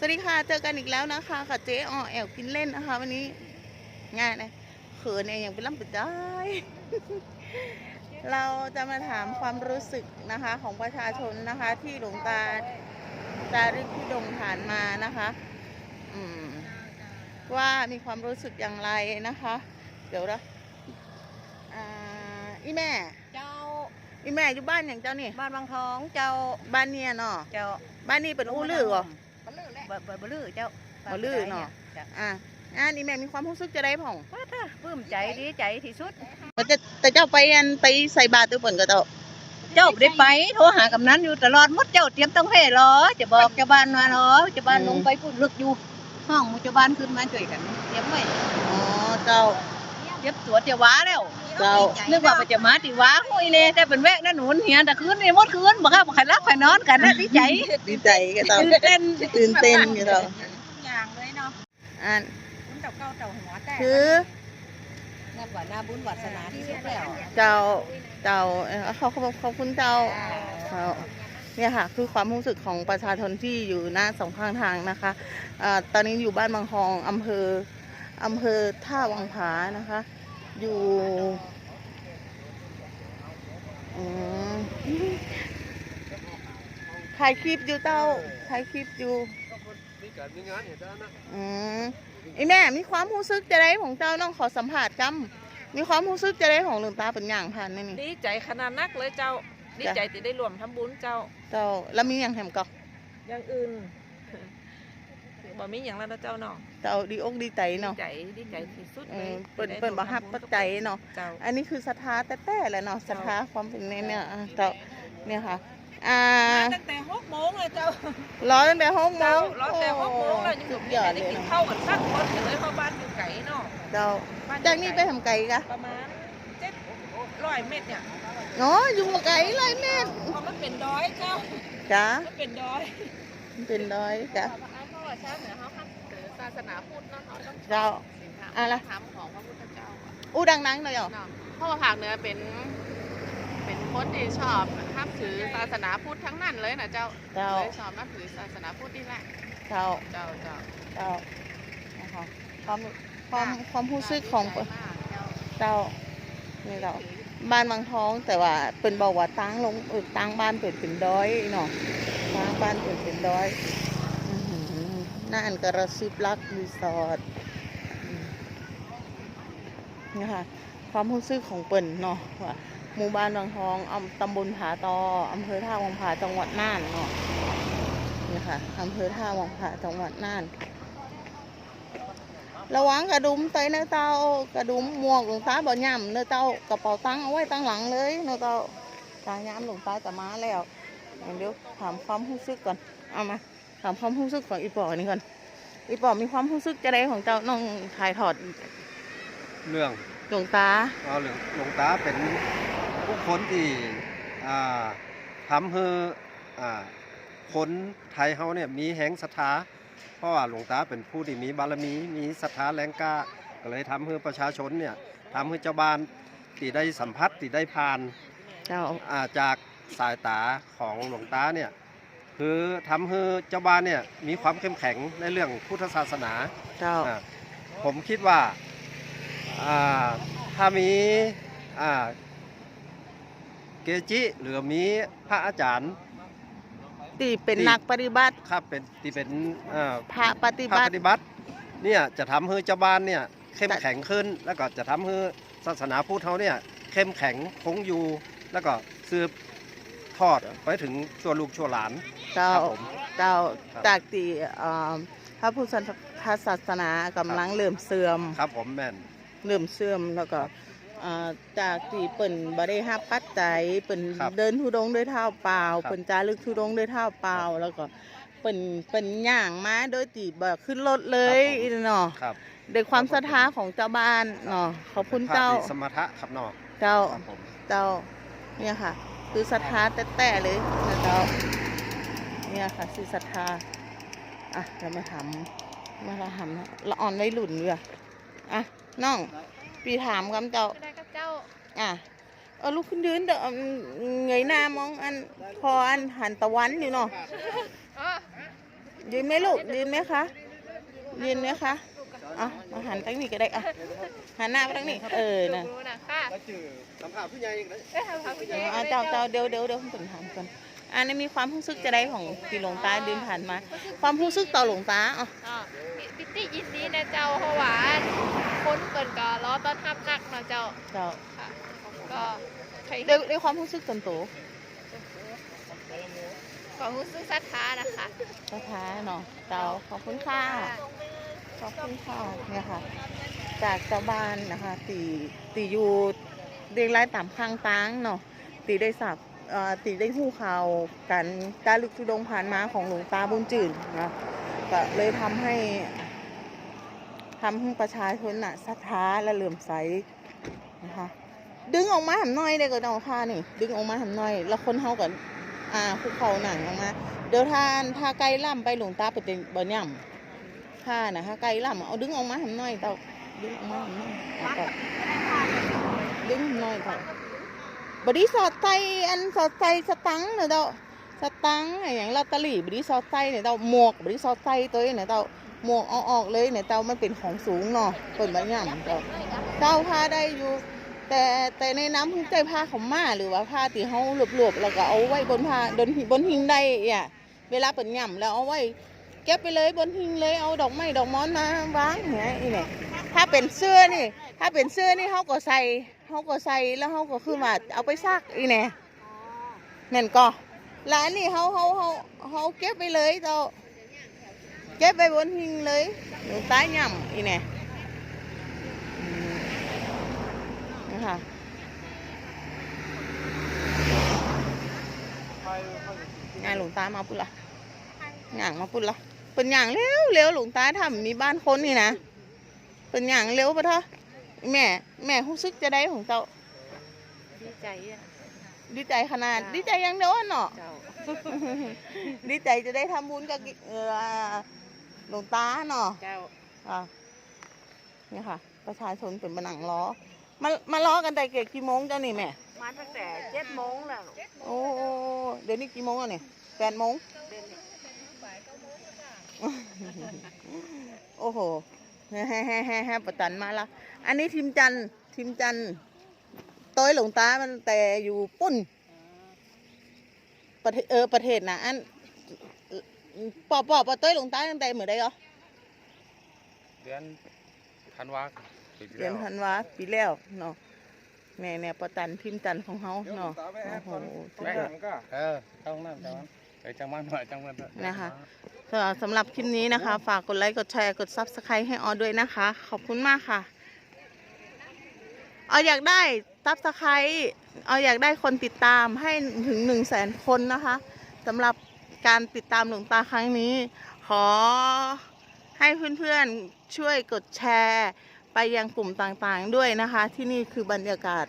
สวัสดีค่ะ เจอกันอีกแล้วนะคะกับเจ๊ออแอลกินเล่นนะคะ วันนี้ง่ายเลยเขินเองอย่างเป็นล่ำเป็นได้ เราจะมาถามความรู้สึกนะคะของประชาชนนะคะ ที่หลวงตาจารึกที่ดงฐานมานะคะอืมว่ามีความรู้สึกอย่างไรนะคะ เดี๋ยวนะอ่าอีแม่ เจ้า อีแม่อยู่บ้านอย่างเจ้านี่ บ้านบางทอง เจ้า บ้านเนี่ยเนาะ เจ้า บ้านนี้เป็นอู้ลือเหรอ บ่ลือแหละบ่บ่บ่ลือเจ้าบ่ลือเนาะจ้ะอะอ่านี่แม่มีความรู้สึกจะได้ผ่องว่าถ้าปลื้มใจดีใจที่สุดมันจะแต่เจ้าไปอันไปใส่บาตรตัวเปิ่นก็เจ้าเจ้าบ่ได้ไปโทรหากำนันอยู่ตลอดหมดเจ้าเตรียมต้องเพ่รอจะบอกเจ้าบ้านว่าเนาะเจ้าบ้านลงไปพูดลึกอยู่ห้องหมู่เจ้าบ้านขึ้นมาช่วยกันเตรียมไว้อ๋อเจ้า เตรียมตัวจะว้าแล้วเจ้านึกว่ามันจะมาติว้าห้ยเลยแต่เป็นแวะนั่นหนุนเหียแต่คืนนี่หมดคืนบ่ครับบ่ใครรับใครนอนกันนะดีใจดีใจก็เจ้าตื่นเต้นตื่นเต้นก็เจ้าอย่างเลยเนาะอ่านบุญเต่าเก้าเต่าหัวแต่คือนับว่าหน้าบุญวาสนาที่สุดแล้วเจ้าเจ้าเอ่อเขาเขาขอบคุณเจ้าเจ้าเนี่ยค่ะคือความรู้สึกของประชาชนที่อยู่หน้าสองข้างทางนะคะอ่าตอนนี้อยู่บ้านบางคองอำเภออำเภอท่าวังผานะคะ อยู่อืมถ่ายคลิปอยู่เจ้าถ่ายคลิปอยู่มีการมีงานเห็นได้นะอืมไอแม่มีความรู้สึกจะได้ของเจ้าน้องขอสัมผัสกัมีความรู้สึกจะได้ของหลวงตาเป็นอย่างผ่านไหมนี่ดีใจขนาดนักเลยเจ้าดีใจที่ได้รวมทำบุญเจ้า เจ้าแล้วมีอย่างแถมก็อย่างอื่น บ่มีอย่างแล้วนะเจ้าเนาะเจ้าดีอกดีใจดีเนาะใจดีใจที่สุดเอเลอยเปิดที่ได้เปิดร่วมบ่ฮับทำปัจจัยเนาะ เจ้า อันนี้คือศรัทธาแต่แต่แหละเนาะศรัทธาความเป็นเนี่ยเนี่ยอะเจ้าเนี่ยค่ะ อ่าตั้งแต่หกโมงเลยเจ้ารอตั้งแต่หกโมเจ้างรอแต่หกโมงแล้วยังสุดไม่ยอดได้เลยกินเนาะข้าวกันสักคนเลยเพราะบ้านอยู่ไกลเนาะเจ้าบ้อยู่จากนี้ไปทำไกลกะประมาณเจ็ดร้อยเมตรเนี่ยเนาะอยู่มาไกลเลยแม่เพราะมันเป็นดอยเจ้า จ้ามันเป็นดอย เป็นร้อยจ้า เพราะว่าชาติเหนือเขาครับถือศาสนาพุทธเนาะเขาต้องเจ้าอะละทำของพระพุทธเจ้าอู้ดังๆหน่อยเหรอเนาะเพราะว่าภาคเหนือเป็น เป็นคนที่ชอบนับถือศาสนาพุทธทั้งนั้นเลยนะเจ้าเจ้าเลยชอบนับถือศาสนาพุทธนี่แหละเจ้าเจ้าเจ้าเจ้านะคะความความความรู้สึกของดีใจมากเจ้าเจ้านี่เรา บ้านบางท้องแต่ว่าเป็นบอกว่าตั้งลงเออตั้งบ้านเปิดเป็นดอยเนาะตั้งบ้านเปิดเป็นดอยอื้อหือ น่านกระซิบรักรีสอร์ทอืมนี่ค่ะความรู้สึกของเปิ่นเนาะว่าหมู่บ้านบางทองอำตำบลผาตออำเภอท่าวังผาจังหวัดน่านเนาะนี่ค่ะอำเภอท่าวังผาจังหวัดน่าน ระวังกระดุมเตยเนื้อเต้ากระดุมหมวกหลวงตาบ่ย่ำเนื้อเต้ากระเป๋าตังเอาไว้ตั้งหลังเลยเนื้อเต้าตาย้ำหลวงตาจะมาแล้วเดี๋ยวถามความรู้สึกก่อนเอามา ถามความรู้สึกของอีปอนี่ก่อน อีปอมีความรู้สึกจะได้ของเจ้าน้องถ่ายถอดเรื่องหลวงตาเอาหลวงหลวงตาเป็นผู้คนที่อ่าทำให้อ่าคนไทยเฮาเนี่ยมีแหงศรัทธาเพราะว่าหลวงตาเป็นผู้ที่มีบารมีมีศรัทธาแรงกล้าก็เลยทำให้ประชาชนเนี่ยทำให้เจ้าบ้านที่ได้สัมผัสที่ได้ผ่านเจ้า อ่าจากสายตาของหลวงตาเนี่ย คือทำให้เจ้าบ้านเนี่ยมีความเข้มแข็งในเรื่องพุทธศาสนาเจ้า อ่าผมคิดว่าอ่าถ้ามีอ่าเกจิหรือมีพระอาจารย์ตีเป็นที่ นักปฏิบัติ ครับเป็นที่เป็นอ่า พระปฏิพระบัปติ ฏิบัติเนี่ยจะทำให้เจ้าบ้านเนี่ยเข้มแต่แข็งขึ้น แล้วก็จะทำให้ศาสนาพุทธเขาเนี่ยเข้มแข็งคงอยู่ แล้วก็สืบทอดไปถึงชั่วลูกชั่วหลาน เจ้าครับผมเจ้าครับจากตีเอ่อพระพุทธศาสนากำลังเริ่มเสื่อม ครับผมแม่น เริ่มเสื่อมแล้วก็อ่าจากที่เปิ่นบ่ได้รับปัจจัยเปิ่นครับเดินทุดงค์ด้วยเท้าเปล่าครับ เปิ่นจารึกทุดงค์ด้วยเท้าเปล่า แล้วก็เปิ่นเปิ่นย่างมาโดยที่บ่ขึ้นรถเลยเนาะครับด้วยความศรัทธาของเจ้าบ้านเนาะขอบคุณพระเจ้าที่สมถะครับเนาะเจ้าครับผม เจ้าเนี่ยค่ะ คือศรัทธาแต่แต่ๆเลยนะเจ้าเนี่ย ค่ะคือศรัทธาอะเรามาถามมาเราถามละอ่อนไว้หลุ่นเรืออะน้องปีถามคำเจ้าได้กับเจ้าอะเออลูกขึ้นยืนเด้ออืมเงยหน้ามองอันพออันหันตะวันอยู่เนาะยืนไหมลูกยืนไหมคะยืนไหมคะเอะมาหันตั้งนี้ก็ได้อะหันหน้าไปตั้งนี้เออนะรู้นะค่ะแล้วจื่อสัมผัสผู้ใหญ่อีกเลยเอ้ยทำความเข้าใจอะเจ้าเจ้าเดี๋ยวเดี๋ยวเดี๋ยวผมถามก่อน อันนี้มีความรู้สึกจะได้ของที่หลวงตาเดินผ่านมา ความรู้สึกต่อหลวงตาอะอ่าพิตตี้ยินดีนะเจ้าเพราะว่าคนเปินก็ล้อต้อนรับนักเนาะเจ้าเจ้าค่ะก็ใครเดี๋ยวเดี๋ยวความรู้สึกส่วนตัวความรู้สึกศรัทธานะคะสถาเนาะเจ้าขอบคุณค่ะขอบคุณค่ะเนี่ยค่ะ จากเจ้าบ้านนะคะตีตีอยู่เรียงรายตามข้างตังเนาะตีได้สับเอ่อ ตีได้หู้ข่าวการการลึกทุดงผ่านมาของหลวงตาบุญจืนนะก็เลยทำให้ทำให้ประชาชนน่ะศรัทธาและเหลื่อมใสนะคะดึงออกมาหำน้อยเด็กก็ต้องค่านี่ ดึงออกมาหำน้อย แล้วคนเฮากันอ่าคุกเขาหนังออกมา เดี๋ยวทานถ้าไกลล่ำไปหลวงตาไปเป็นบ่ย่ำถ้านะถ้าไกลล่ำเอาดึงออกมาหำน้อยเต่าดึงออกมาหำน้อยเอาต่อดึงหำน้อยเต่า บดีสอดใจอันสอดใจสตังเนอะเต่าสตังอย่างลอตเตอรี่บดีสอดใจเนี่ยเต่าหมวกบดีสอดใจตัวเนี่ยเต่าหมวกเอาออกเลยเนี่ยเต่ามันเป็นของสูงเนาะเปิดบ่ย่ำเต่าเต่าพาได้อยู่ แต่แต่ในน้ำพึ่งใจผ้าเขามาหรือว่าผ้าที่เขาหลวบๆแล้วก็เอาไว้บนผ้าบนบนหิงได้อะเวลาเป็นย่ำแล้วเอาไว้เก็บไปเลยบนหิงเลยเอาดอกไม้ดอกมอนมาวางอย่างเงี้ยนี่แหละ ถ้าเป็นเสื้อนี่ ถ้าเป็นเสื้อนี่เขาก็ใส่เขาก็ใส่แล้วเขาก็คือว่าเอาไปซักอีแหน่นั่นก็แล้วนนี้เขาเขาเขาเขาเก็บไปเลยเจ้าเก็บไปบนหิงเลยหนูตายย่ำอีแหน่นะคะงานหลวงตามาปุ่นละหย่างมาปุ่นละเป็นอย่างเร็วเร็วหลวงตาทำมีบ้านคนนี่นะ เป็นอย่างเร็วปะเถอะแม่ แม่รู้สึกจะได้ของเจ้า ดีใจอะดีใจขนาด ดีใจอยังเดียวอะเนาะ เจ้า ดีใจจะได้ทำบุญกับเอ่อหลวงตาเนาะ เจ้า อะนี่ค่ะ ประชาชนเป็นมานังล้อ มามาล้อกันแต่เกกี่โมงเจ้านี่แม่ มาตั้งแต่เจ็ดโมงแล้วโอ้เดี๋ยวนี้กี่โมงแล้วเนี่ยแปดโมง เดิน โอ้โห แฮ่แฮ่แฮ่แฮ่ประตันมาละอันนี้ทีมจันทร์ทีมจันต้อยหลวงตามันแต่อยู่ปุ้นประเทศเออประเทศนะอันปอบปอบปอต้อยหลวงตาตั้งแต่เหมื่อใดเหรอเดือนธันวาเดือนธันวาปีแล้วเนาะแน่แน่ประตันทีมจันของเฮาเนาะโอ้โหสุดยอดก็เออเข้าห้องน้ำจังมันเอ้จังมันหน่อยจังมันหน่อยนะคะ สำหรับคลิปนี้นะคะ ฝากกดไลค์ กดแชร์ กด Subscribe ให้ออด้วยนะคะ ขอบคุณมากค่ะเอาอยากได้ Subscribe เอาอยากได้คนติดตามให้ถึง1 0 0 0 0แสนคนนะคะสำหรับการติดตามหลวงตาครั้งนี้ ขอให้เพื่อนๆช่วยกดแชร์ ไปยังกลุ่มต่างๆด้วยนะคะ ที่นี่คือบรรยากาศ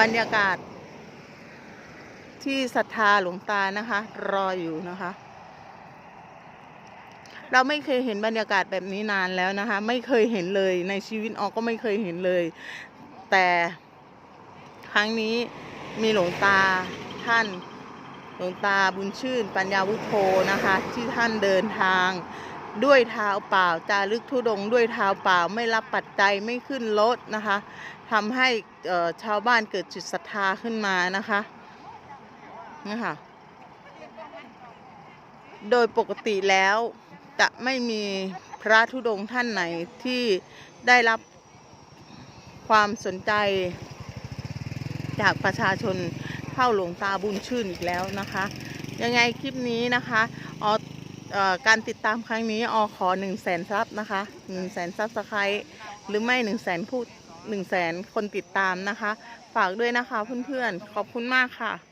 บรรยากาศ ที่ศรัทธาหลวงตานะคะ รออยู่นะคะ เราไม่เคยเห็นบรรยากาศแบบนี้นานแล้วนะคะ ไม่เคยเห็นเลยในชีวิตออกก็ไม่เคยเห็นเลย แต่ครั้งนี้มีหลวงตาท่านหลวงตาบุญชื่น ปัญญาวุโธนะคะ ที่ท่านเดินทางด้วยเท้าเปล่าจารึกธุดงด้วยเท้าเปล่าไม่รับปัจจัยไม่ขึ้นรถนะคะทำให้ชาวบ้านเกิดจิตศรัทธาขึ้นมานะคะ นะคะโดยปกติแล้วจะไม่มีพระธุดงค์ท่านไหนที่ได้รับความสนใจจากประชาชนเท่าหลวงตาบุญชื่นอีกแล้วนะคะ ยังไงคลิปนี้นะคะออการติดตามครั้งนี้ออขอ1 0 0 0 0แสนซับนะคะ1 0 0 0 0แสนซับสไครต์หรือไม่1 0 0 0 0แสนผู้1 0 0 0 0แสนคนติดตามนะคะ ฝากด้วยนะคะเพื่อนๆ ขอบคุณมากค่ะ